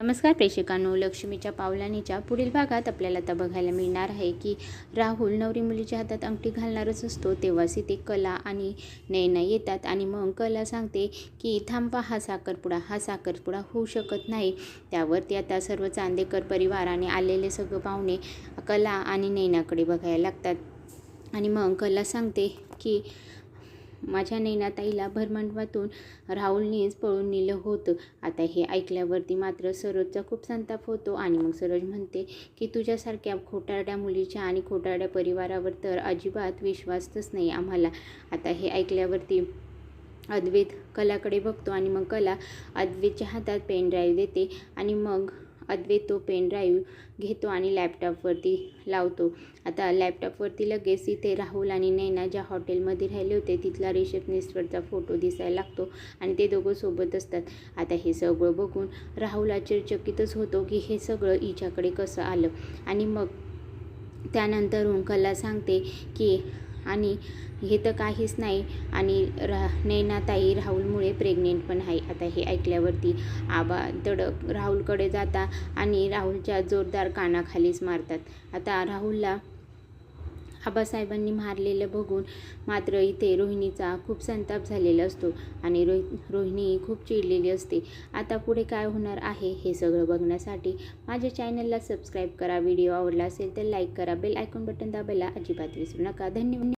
नमस्कार प्रेक्षकांनो लक्ष्मीच्या पावलानीच्या पुढील भागात आपल्याला आता बघायला मिळणार आहे की राहुल नवरी मुलीच्या हातात अंगठी घालणारच असतो तेव्हाच इथे कला आणि नयना येतात आणि मग कला सांगते की थांबा हा साखरपुडा हा साखरपुडा होऊ शकत नाही. त्यावरती आता सर्व चांदेकर परिवार आणि आलेले सगळं पाहुणे कला आणि नैनाकडे बघायला लागतात. आणि मग कला सांगते की माझ्या नैनाताईला भरमंडपातून राहुलनेच पळून नेलं होतं. आता हे ऐकल्यावरती मात्र सरोजचा खूप संताप होतो आणि मग सरोज म्हणते की तुझ्यासारख्या खोटारड्या मुलीच्या आणि खोटारड्या परिवारावर तर अजिबात विश्वासच नाही आम्हाला. आता हे ऐकल्यावरती अद्वैत कलाकडे बघतो आणि मग कला अद्वैतच्या हातात पेन ड्राईव्ह देते आणि मग अद्वे तो पेन ड्राईव्ह घेतो आणि लॅपटॉपवरती लावतो. आता लॅपटॉपवरती लगेच इथे राहुल आणि नैना ज्या हॉटेलमध्ये राहिले होते तिथला रिसेप्शनिस्टवरचा फोटो दिसायला लागतो आणि ते दोघं सोबत असतात. आता हे सगळं बघून राहुल आश्चर्यचकितच होतो की हे सगळं हिच्याकडे कसं आलं? आणि मग त्यानंतर कला सांगते की आणि हे तर काहीच नाही. आणि रा नैनाताई राहुलमुळे प्रेग्नेंट पण आहे. आता हे ऐकल्यावरती आबा तडक राहुलकडे जाता आणि राहुलच्या जोरदार कानाखालीच मारतात. आता राहुलला आबासाहेबांनी मारलेलं बघून मात्र इथे रोहिणीचा खूप संताप झालेला असतो आणि रोहि रोहिणी खूप चिडलेली असते. आता पुढे काय होणार आहे हे सगळं बघण्यासाठी माझ्या चॅनलला सबस्क्राईब करा. व्हिडिओ आवडला असेल तर लाईक करा. बेल आयकॉन बटन दाबायला अजिबात विसरू नका. धन्यवाद.